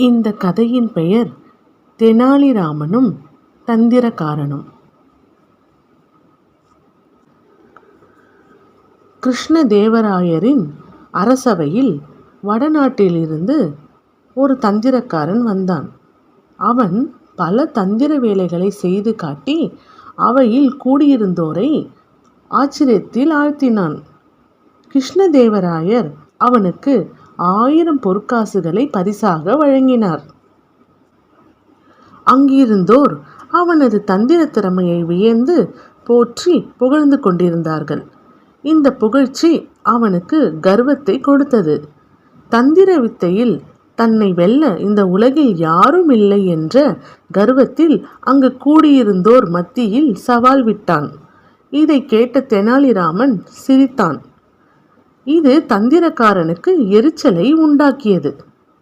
இந்த கதையின் பெயர் தெனாலிராமனும் தந்திரக்காரனும். கிருஷ்ணதேவராயரின் அரசவையில் வடநாட்டிலிருந்து ஒரு தந்திரக்காரன் வந்தான். அவன் பல தந்திர வேலைகளை செய்து காட்டி அவையில் கூடியிருந்தோரை ஆச்சரியத்தில் ஆழ்த்தினான். கிருஷ்ணதேவராயர் அவனுக்கு ஆயிரம் பொற்காசுகளை பரிசாக வழங்கினார். அங்கிருந்தோர் அவனது தந்திர திறமையை வியந்து போற்றி புகழ்ந்து கொண்டிருந்தார்கள். இந்த புகழ்ச்சி அவனுக்கு கர்வத்தை கொடுத்தது. தந்திர வித்தையில் தன்னை வெல்ல இந்த உலகில் யாரும் இல்லை என்ற கர்வத்தில் அங்கு கூடியிருந்தோர் மத்தியில் சவால் விட்டான். இதை கேட்ட தெனாலிராமன் சிரித்தான். இது தந்திரக்காரனுக்கு எரிச்சலை உண்டாக்கியது.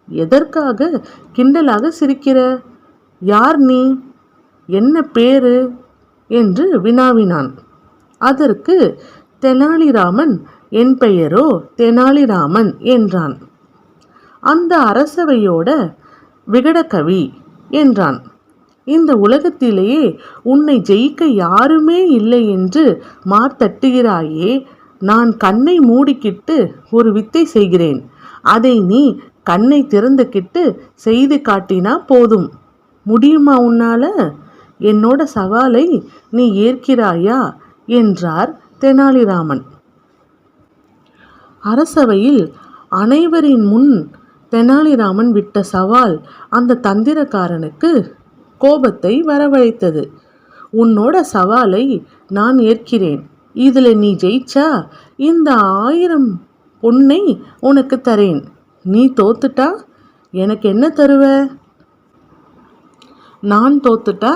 எதற்காக கிண்டலாக சிரிக்கிற? யார் நீ? என்ன பேரு என்று வினாவினான். அதற்கு தெனாலிராமன் என் பெயரோ தெனாலிராமன் என்றான். அந்த அரசவையோட விகடகவி என்றான். இந்த உலகத்திலேயே உன்னை ஜெயிக்க யாருமே இல்லை என்று மார்த்தட்டுகிறாயே நான் கண்ணை மூடிக்கிட்டு ஒரு வித்தை செய்கிறேன். அதை நீ கண்ணை திறந்துக்கிட்டு செய்து காட்டினா போதும். முடியுமா உன்னால? என்னோட சவாலை நீ ஏற்கிறாயா? என்றார் தெனாலிராமன். அரசவையில் அனைவரின் முன் தெனாலிராமன் விட்ட சவால் அந்த தந்திரக்காரனுக்கு கோபத்தை வரவழைத்தது. உன்னோட சவாலை நான் ஏற்கிறேன். இதில் நீ ஜெயிச்சா இந்த ஆயிரம் பொண்ணை உனக்கு தரேன். நீ தோத்துட்டா எனக்கு என்ன தருவ? நான் தோத்துட்டா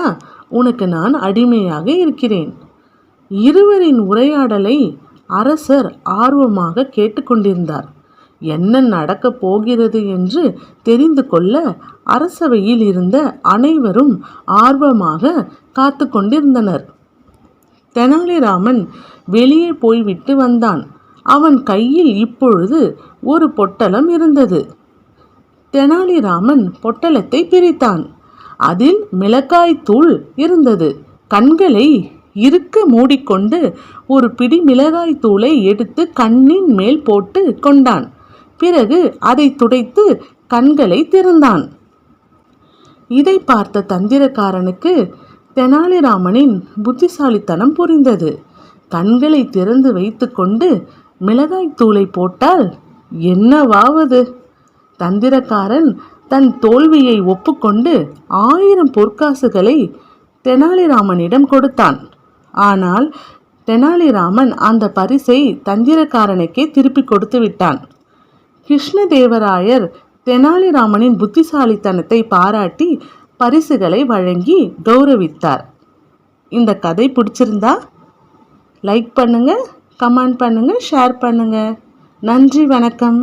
உனக்கு நான் அடிமையாக இருக்கிறேன். இருவரின் உரையாடலை அரசர் ஆர்வமாக கேட்டுக்கொண்டிருந்தார் என்ன நடக்கப் போகிறது என்று தெரிந்து கொள்ள அரசவையில் இருந்த அனைவரும் ஆர்வமாக காத்து கொண்டிருந்தனர். தெனாலிராமன் வெளியே போய்விட்டு வந்தான். அவன் கையில் இப்பொழுது ஒரு பொட்டலம் இருந்தது. தெனாலிராமன் பொட்டலத்தை பிரித்தான். அதில் மிளகாய் தூள் இருந்தது. கண்களை இருக்க மூடிக்கொண்டு ஒரு பிடி மிளகாய் தூளை எடுத்து கண்ணின் மேல் போட்டு கொண்டான். பிறகு அதை துடைத்து கண்களை திறந்தான். இதை பார்த்த தந்திரக்காரனுக்கு தெனாலிராமனின் புத்திசாலித்தனம் புரிந்தது. கண்களை திறந்து வைத்துக்கொண்டு மிளகாய் தூளை போட்டால் என்னவாவது? தந்திரக்காரன் தன் தோல்வியை ஒப்புக்கொண்டு ஆயிரம் பொற்காசுகளை தெனாலிராமனிடம் கொடுத்தான். ஆனால் தெனாலிராமன் அந்த பரிசை தந்திரக்காரனுக்கே திருப்பி கொடுத்து விட்டான். கிருஷ்ணதேவராயர் தெனாலிராமனின் புத்திசாலித்தனத்தை பாராட்டி பரிசுகளை வழங்கி கௌரவித்தார். இந்த கதை பிடிச்சிருந்தா லைக் பண்ணுங்கள் கமெண்ட் பண்ணுங்கள் ஷேர் பண்ணுங்கள் நன்றி வணக்கம்.